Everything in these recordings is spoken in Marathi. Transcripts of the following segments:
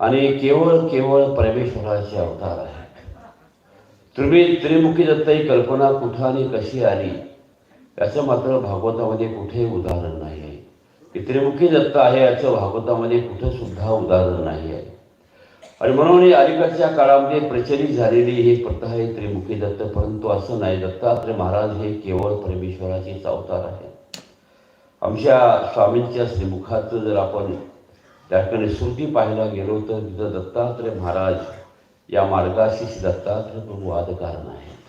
आणि केवळ केवळ परमेश्वराचे अवतार आहे तुम्ही त्रिमुखी दत्त ही कल्पना कुठं आणि कशी आली? याचं मात्र भागवतामध्ये कुठेही उदाहरण नाही आहे. की त्रिमुखी दत्त आहे याचं भागवतामध्ये कुठं सुद्धा उदाहरण नाही आहे. आणि म्हणून अलीकडच्या काळामध्ये प्रचलित झालेली ही प्रथा आहे त्रिमुखी दत्त परंतु असं नाही. दत्तात्रय महाराज हे केवळ परमेश्वराचेच अवतार आहे आमच्या स्वामींच्या श्रीमुखाचं जर आपण त्या ठिकाणी श्रुती पाहायला गेलो तर तिथं दत्तात्रय महाराज या मार्गाशी दत्तात्रय प्रभू वादकारण आहेत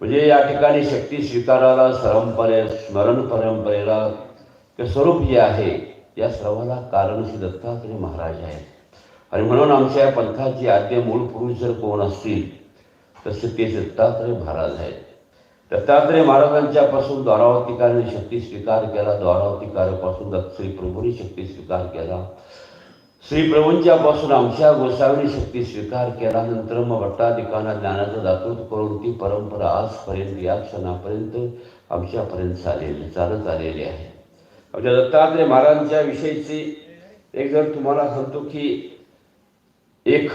म्हणजे या ठिकाणी शक्ती स्वीकाराला सरंपरे स्मरण परंपरेला ते स्वरूप जे आहे या सर्वाला कारण श्री दत्तात्रय महाराज आहेत. आणि म्हणून आमच्या या पंथाचे आद्य मूळ पुरुष जर कोण असतील तसे ते दत्तात्रय महाराज आहेत. दत्तात्रय महाराजांच्या पासून द्वारावतीकाराने शक्ती स्वीकार केला. द्वारावतीकारापासून दत्त श्री प्रभूंनी शक्ती स्वीकार केला. श्री प्रभूंच्या पासून आमच्या गोसावीने शक्ती स्वीकार केला. नंतर मग भट्टाधिकांना ज्ञानाचं दातृत्व करून ती परंपरा आजपर्यंत या क्षणापर्यंत आमच्यापर्यंत चालेली चालत आलेली आहे. आमच्या दत्तात्रय महाराजांच्या विषयीची एक जर तुम्हाला सांगतो की एक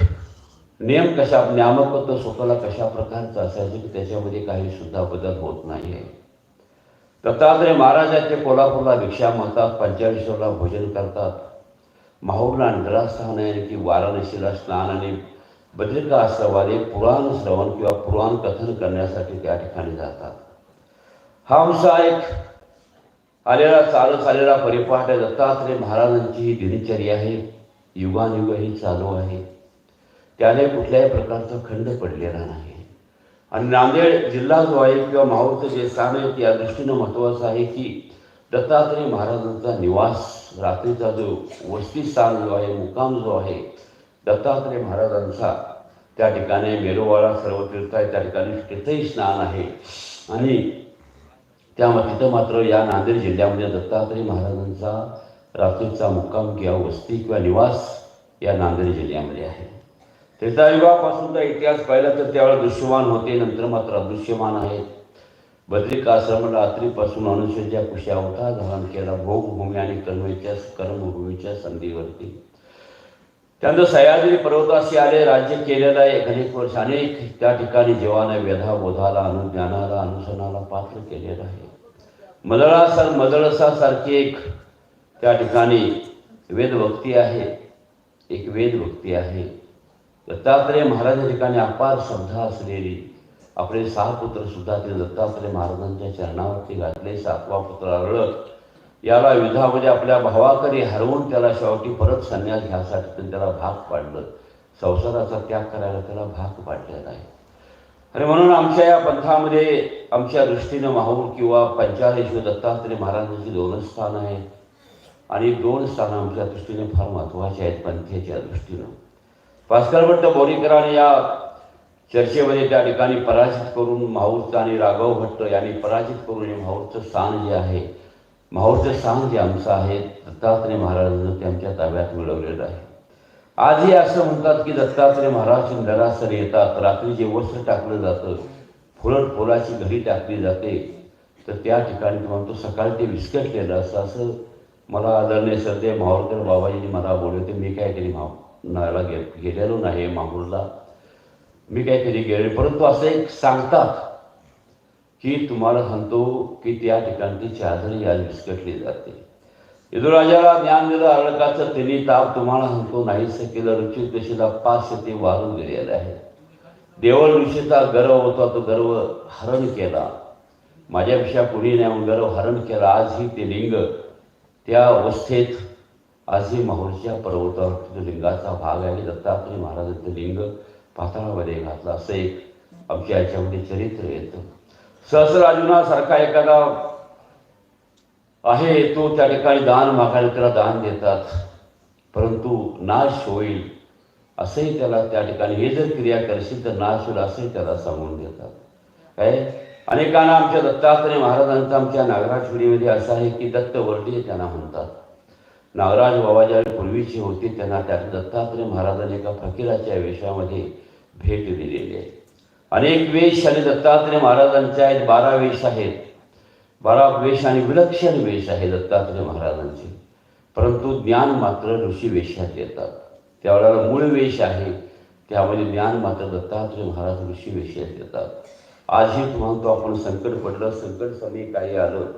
नियम कशा नियामकत्व स्वतःला कशा प्रकारचं असायचं की त्याच्यामध्ये काही सुद्धा बदल होत नाही आहे दत्तात्रय महाराजाचे कोल्हापूरला भिक्षा मागतात पंचाळीसला भोजन करतात. माहूरला निरास्थान आहे की वाराणसीला स्नान आणि बद्रिका आश्रमाने पुराण श्रवण किंवा पुराण कथन करण्यासाठी त्या ठिकाणी जातात. हा आमचा एक आलेला चालत आलेला परिपाठ आहे. दत्तात्रय महाराजांची ही दिनचर्या आहे. युगानुग ही चालू आहे. त्याने कुठल्याही प्रकारचा खंड पडलेला नाही. आणि नांदेड जिल्हा जो आहे किंवा माहूरचं जे स्थान आहे त्या दृष्टीनं महत्त्वाचं आहे की दत्तात्रय महाराजांचा निवास रात्रीचा जो वस्तीस्थान जो आहे मुकाम जो आहे दत्तात्रय महाराजांचा त्या ठिकाणी मेरोवाडा सर्व तीर्थ आहे त्या ठिकाणी तिथंही स्नान आहे. आणि त्या तिथं मात्र या नांदेड जिल्ह्यामध्ये दत्तात्रय महाराजांचा रात्रीचा मुक्काम किंवा वस्ती किंवा निवास या नांदेड जिल्ह्यामध्ये आहे. त्रेतायुगापासूनचा इतिहास पाहिला तर त्यावेळेला दृश्यमान होते नंतर मात्र अदृश्यमान आहेत. बद्रिक आश्रमाला रात्रीपासून अनुसूच्या कुशावता धारण केला भोगभूमी आणि कर्मेच्या कर्मभूमीच्या संधीवरती. त्यानंतर सह्याद्री पर्वताशी आले राज्य केलेलं आहे. अनेक वर्ष अनेक त्या ठिकाणी जीवाने व्यधा बोधाला अनुज्ञानाला अनुसरणाला पात्र केलेलं आहे. मदळासर मदळसासारखी एक त्या ठिकाणी वेदभक्ती आहे. एक वेदभक्ती आहे. दत्तात्रय महाराजांच्या ठिकाणी अपार श्रद्धा असलेली आपले सहा पुत्र सुद्धा ते दत्तात्रय महाराजांच्या चरणावरती घातले सातवा पुत्र अरळक याला युद्धामध्ये आपल्या भावाकडे हरवून त्याला शेवटी परत संन्यास घ्यासाठी पण त्याला भाग पाडलं. संसाराचा त्याग करायला त्याला भाग पाडलेला आहे आणि म्हणून आमच्या या पंथामध्ये आमच्या दृष्टीनं माहूर किंवा पंचाळेश्वर दत्तात्रय महाराजांची दोनच स्थानं आहेत. आणि दोन स्थानं आमच्या दृष्टीने फार महत्त्वाचे आहेत पंथेच्या दृष्टीनं. भास्कर भट्ट या चर्चेमध्ये त्या ठिकाणी पराजित करून माहूरचं आणि राघव भट्ट यांनी पराजित करून हे माहूरचं स्थान जे आहे माहूरचं स्थान जे आमचं आहे दत्तात्रय महाराजांनं त्यांच्या ताब्यात मिळवलेलं आहे. आजही असं म्हणतात की दत्तात्रय महाराज नरासर येतात रात्री जे वस्त्र टाकलं जातं फुलट फुलाची घडी टाकली जाते तर त्या ठिकाणी तो म्हणतो सकाळी ते विस्कटलेलं असं असं मला आदरणीय श्रद्धे माहूरकर बाबाजींनी मला बोलले होते मी काय केली माव नाला गे गेलेलो नाही माहूरला. मी काय कधी गेले परंतु असं एक सांगतात की तुम्हाला सांगतो की त्या ठिकाणची ती चादरी आज विस्कटली जाते. यदुराजाला ज्ञान दिलं अळकाचं तिन्ही ताप तुम्हाला सांगतो नाहीसं केलं रुचित दशेला पाच ते वारून गेलेलं आहे. देवळ ऋषीचा गर्व होता तो गर्व हरण केला. माझ्यापेक्षा कुणी नाही गर्व हरण केला. आजही ते लिंग त्या अवस्थेत आजही माहूरच्या पर्वतावर लिंगाचा भाग आहे दत्तात्रय महाराजांचं लिंग पाताळामध्ये घातलं. असं एक आमच्या याच्यामध्ये चरित्र येतं. सहस्रार्जुनासारखा एखादा आहे तो त्या ठिकाणी दान मागायला त्याला दान देतात. परंतु नाश होईल असंही त्याला त्या ठिकाणी हे जर क्रिया करशील तर नाश होईल असंही त्याला सांगून देतात. काय? अनेकांना आमच्या दत्तात्रय महाराजांचा आमच्या नागराजपुरीमध्ये असं आहे की दत्तवर्डी त्यांना म्हणतात. नागराज बाबा ज्यावेळी पूर्वीची होती त्यांना त्यात दत्तात्रय महाराजांनी एका फकीराच्या वेशामध्ये भेट दिलेली आहे. अनेक वेश आणि दत्तात्रय महाराजांचे आहेत बारा वेश आहेत. बारा वेश आणि विलक्षण वेश आहे दत्तात्रय महाराजांचे. परंतु ज्ञान मात्र ऋषी वेशात येतात. त्यावेळेला मूळ वेश आहे त्यामध्ये ज्ञान मात्र दत्तात्रय महाराज ऋषी वेशात येतात. आजही म्हणतो आपण संकट पडलं संकट समी काही आलं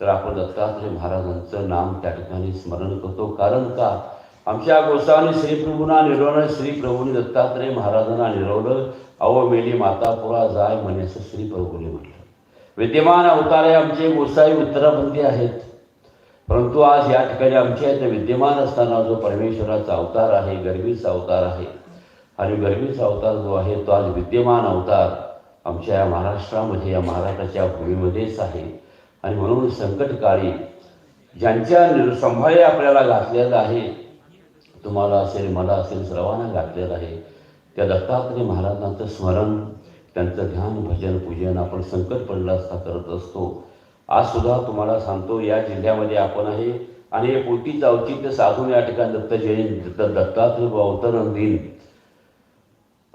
तर आपण दत्तात्रय महाराजांचं नाम त्या ठिकाणी स्मरण करतो. कारण का? आमच्या गोसावी श्रीप्रभूंना निरवलं श्रीप्रभूंनी दत्तात्रय महाराजांना निरवलं. अहो मेली मातापुरा जाय म्हणे असं श्रीप्रभूने म्हटलं. विद्यमान अवतारे आमचे गोसाई उत्तराबंदी आहेत. परंतु आज या ठिकाणी आमच्या इथे विद्यमान असताना जो परमेश्वराचा अवतार आहे गर्वीचा अवतार आहे आणि गर्वीचा अवतार जो आहे तो आज विद्यमान अवतार आमच्या या महाराष्ट्रामध्ये या महाराष्ट्राच्या भूमीमध्येच आहे. आणि म्हणून संकटकाळी ज्यांच्या निरसंभाळे आपल्याला घातलेलं आहे तुम्हाला असेल मला असेल सर्वांना घातलेलं आहे त्या दत्तात्रय महाराजांचं स्मरण त्यांचं ध्यान भजन पूजन आपण संकट पडलं असता करत असतो. आज सुद्धा तुम्हाला सांगतो या जिल्ह्यामध्ये आपण आहे आणि हे पोटीचं औचित्य साधून या ठिकाणी दत्त जयंती दत्त दत्तात्रय अवतरण दिन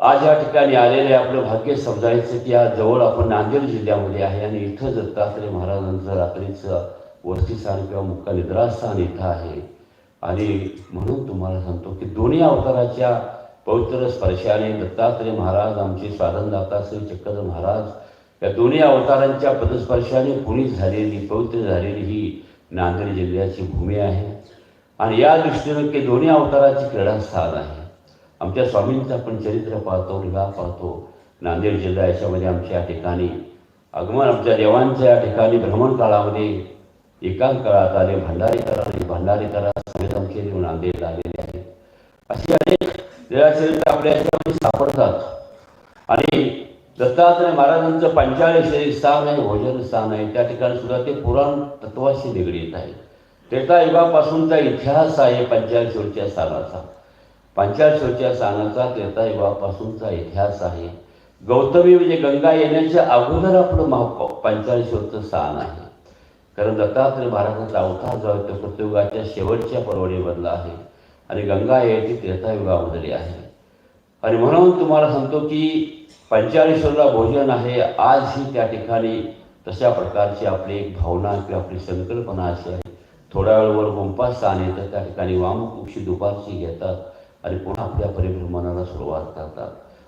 आज या ठिकाणी आलेले आपलं भाग्य समजायचं की आज जवळ आपण नांदेड जिल्ह्यामध्ये आहे आणि इथं दत्तात्रय महाराजांचं रात्रीचं वस्तीस्थान किंवा मुक्का निद्रास्थान इथं आहे. आणि म्हणून तुम्हाला सांगतो की दोन्ही अवताराच्या पवित्र स्पर्शाने दत्तात्रय महाराज आमचे स्वाधनदाता श्री चक्रधर महाराज या दोन्ही अवतारांच्या पदस्पर्शाने पुनीत झालेली पवित्र झालेली ही नांदेड जिल्ह्याची भूमी आहे. आणि या दृष्टीनं की दोन्ही अवताराची क्रीडास्थान आहे. आमच्या स्वामींचं आपण चरित्र पाहतो लीला पाहतो. नांदेड जिल्हा याच्यामध्ये आमच्या या ठिकाणी आगमन आमच्या देवांच्या या ठिकाणी भ्रमण काळामध्ये एकाच काळात आले भंडारी करा आणि समेत आमचे देव नांदेडला आलेले आहेत. अशी अनेक चरित्र आपल्या याच्यामध्ये सापडतात. आणि दत्तात्रय महाराजांचं पंचाळीस स्थान आहे भोजन स्थान आहे. त्या ठिकाणी सुद्धा ते पुराण तत्वाशी निगडीत आहे त्रेतायुगापासूनचा इतिहास आहे पंचाळीस पंचाळीसवरच्या स्थानाचा. पंचाळीसवरच्या स्थानाचा त्रेतायुगापासूनचा इतिहास आहे. गौतमी म्हणजे गंगा येण्याच्या अगोदर आपलं महा पंचाळीसवरचं स्थान आहे. कारण दत्तात्रय महाराजांचा अवतार जो आहे तो सत्ययुगाच्या शेवटच्या परवडीमधला आहे आणि गंगा आहे तीर्थायुगामधली आहे. आणि म्हणून तुम्हाला सांगतो की पंचाळेश्वरला भोजन आहे आजही त्या ठिकाणी तशा प्रकारची आपली एक भावना किंवा आपली संकल्पना अशी आहे. थोड्या वेळवर गुंपा स्थान येतं त्या ठिकाणी वामकुक्षी दुपारची घेतात. आणि पुन्हा आपल्या परिभ्रमणाला सुरुवात करतात.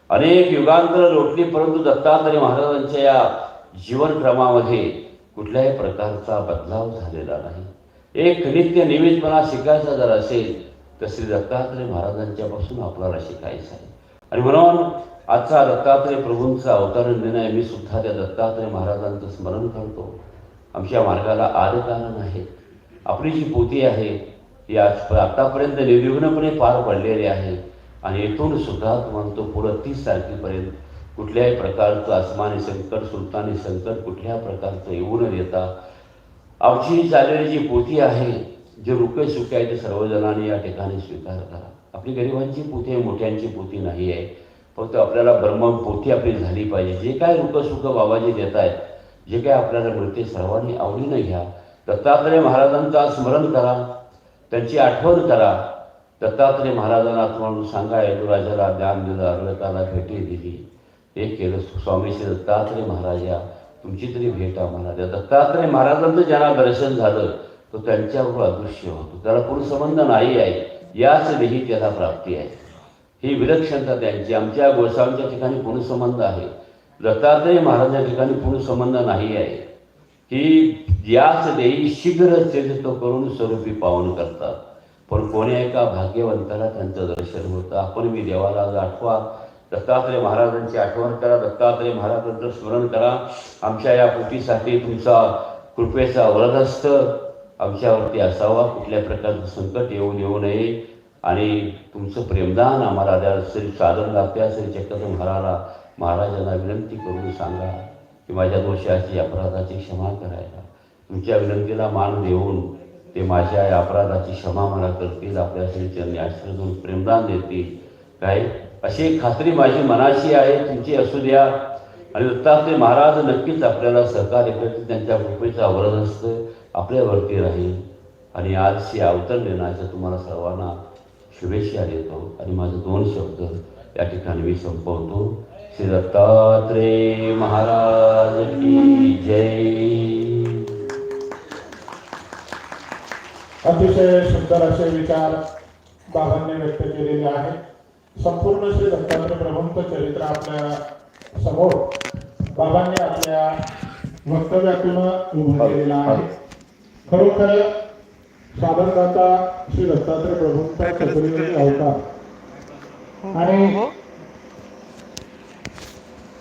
अनेक युगांतर लोटली परंतु दत्तात्रय महाराजांच्या या जीवनक्रमामध्ये कुठल्याही प्रकारचा बदलाव झालेला नाही. एक नित्य नियमितपणा शिकायचा जर असेल तर श्री दत्तात्रय महाराजांच्यापासून आपल्याला शिकायचं आहे. आणि म्हणून आजचा दत्तात्रय प्रभूंचा अवतरण दिन आहे मी सुद्धा त्या दत्तात्रय महाराजांचं स्मरण करतो. आमच्या मार्गाला आदकारण आहे आपली जी पोती आहे ती आज आतापर्यंत निर्विघ्नपणे पार पडलेली आहे. आणि येथून सुद्धा म्हणतो पुढं तीस तारखेपर्यंत कुठल्याही प्रकारचं आसमानी संकट सुलतानी संकट कुठल्या प्रकारचं येऊ न देता आमची चाललेली जी पोथी आहे जे रुके सुखे आहे ते सर्वजणांनी या ठिकाणी स्वीकार करा. आपली गरिबांची पोथी आहे मोठ्यांची पोथी नाही आहे. फक्त आपल्याला ब्रह्म पोथी आपली झाली पाहिजे. जे काय रुकसुख बाबाजी देत आहेत जे काय आपल्याला मिळते सर्वांनी आवडीनं घ्या. दत्तात्रय महाराजांचा स्मरण करा. त्यांची आठवण करा. दत्तात्रय महाराजांना तुम्हाला सांगा यदुराजाला ज्ञान दिलं अर्लकाला भेटी दिली. हे केलं स्वामी श्री दत्तात्रय महाराजा तुमची तरी भेट आम्हाला द्या. दत्तात्रय महाराजांचं ज्यांना दर्शन झालं तो त्यांच्याबरोबर अदृश्य होतो. त्याला पुरुषसंबंध नाही आहे. याच देही त्याला प्राप्ती आहे. ही विलक्षणता त्यांची. आमच्या गोसावीच्या ठिकाणी पुरुषसंबंध आहे? दत्तात्रय महाराजांच्या ठिकाणी पुरुषसंबंध नाही आहे. की याच देही शीघ्र तो करून स्वरूपी पावन करतात. पण कोणी एका भाग्यवंताला त्यांचं दर्शन होतं आपण मी देवाला आठवा दत्तात्रय महाराजांची आठवण करा दत्तात्रय महाराजांचं स्मरण करा. आमच्या या पोटीसाठी तुमचा कृपेचा वरदस्त आमच्यावरती असावा कुठल्या प्रकारचं संकट येऊन येऊ नये. आणि तुमचं प्रेमदान आम्हाला द्या श्री साधन लागत्या श्री चक्रधर महाराला महाराजांना विनंती करून सांगा. की माझ्या दोषाची अपराधाची क्षमा करायला. तुमच्या विनंतीला मान देऊन ते माझ्या या अपराधाची क्षमा मला करतील आपल्या श्रीचरणी आश्रय प्रेमदान देतील. काय अशी एक खात्री माझी मनाशी आहे तुमची असू द्या. आणि दत्तात्रय महाराज नक्कीच आपल्याला सहकार्य करतील त्यांच्या कृपेचा वरद असतं आपल्यावरती राहील. आणि आजशी अवतर दिनाच्या तुम्हाला सर्वांना शुभेच्छा देतो. आणि माझे दोन शब्द या ठिकाणी मी संपवतो. श्री दत्तात्रय महाराज की जय। अतिशय सुंदर असे विचार बाबांनी व्यक्त केलेले आहे संपूर्ण श्री दत्तात्रय प्रभूंचं चरित्र आपल्या समोर बाबांनी आपल्या वक्तव्यातून उभं केलेलं आहे. खरोखर साधनदाता श्री दत्तात्रय प्रभूंचा चतुर्वेदी अवतार. आणि